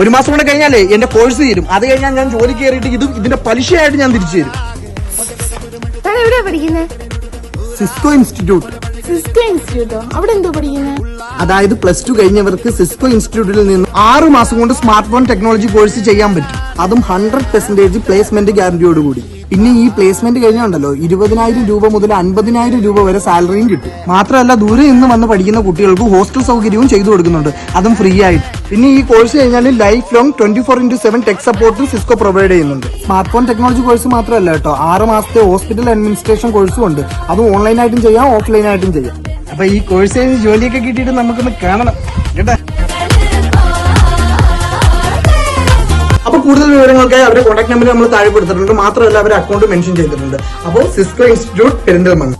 ഒരു മാസം കൊണ്ട് കഴിഞ്ഞാലേ എന്റെ കോഴ്സ് തീരും. അത് കഴിഞ്ഞാൽ ഞാൻ ജോലി കയറിയിട്ട് ഇത് ഇതിന്റെ പലിശയായിട്ട് ഞാൻ തിരിച്ചു തരും. താൻ എവിടെയാ പഠിക്കുന്നത് സിസ്കോ ഇൻസ്റ്റിറ്റ്യൂട്ട് സിസ്കോ ഇൻസ്റ്റിറ്റ്യൂട്ടോ അവിടെ എന്തോ പഠിക്കുന്നത് അതായത് പ്ലസ് ടു കഴിഞ്ഞവർക്ക് സിസ്കോ ഇൻസ്റ്റിറ്റ്യൂട്ടിൽ നിന്ന് ആറ് മാസം കൊണ്ട് സ്മാർട്ട് ഫോൺ ടെക്നോളജി കോഴ്സ് ചെയ്യാൻ പറ്റും. അതും ഹൺഡ്രഡ് പെർസെന്റേജ് പ്ലേസ്മെന്റ് ഗ്യാരണ്ടിയോട് കൂടി പിന്നെ ഈ പ്ലേസ്മെന്റ് കഴിഞ്ഞുണ്ടല്ലോ ഇരുപതിനായിരം രൂപ മുതൽ അൻപതിനായിരം രൂപ വരെ സാലറിയും കിട്ടും. മാത്രമല്ല ദൂരെ നിന്ന് വന്ന് പഠിക്കുന്ന കുട്ടികൾക്ക് ഹോസ്റ്റൽ സൗകര്യവും ചെയ്തു കൊടുക്കുന്നുണ്ട്. അതും ഫ്രീ ആയിട്ട്. പിന്നെ ഈ കോഴ്സ് കഴിഞ്ഞാൽ life long twenty four into seven tech സപ്പോർട്ടും സിസ്കോ പ്രൊവൈഡ് ചെയ്യുന്നുണ്ട്. സ്മാർട്ട് ഫോൺ ടെക്നോളജി കോഴ്സ് മാത്രമല്ല കേട്ടോ. ആറ് മാസത്തെ ഹോസ്പിറ്റൽ അഡ്മിനിസ്ട്രേഷൻ കോഴ്സും ഉണ്ട്. അതും ഓൺലൈനായിട്ടും ചെയ്യാം ഓഫ്ലൈനായിട്ടും ചെയ്യാം. അപ്പൊ ഈ കോഴ്സ് ജോലിയൊക്കെ കിട്ടിയിട്ട് നമുക്കൊന്ന് കാണണം. കേട്ടാ? കൂടുതൽ വിവരങ്ങൾക്കായി അവരുടെ കോൺടാക്ട് നമ്പർ നമ്മൾ താഴെ കൊടുത്തിട്ടുണ്ട്. മാത്രമല്ല അവരുടെ അക്കൗണ്ട് മെൻഷൻ ചെയ്തിട്ടുണ്ട്. അപ്പോൾ സിസ്കോ ഇൻസ്റ്റിറ്റ്യൂട്ട് പെരിന്തൽമണ്ണ.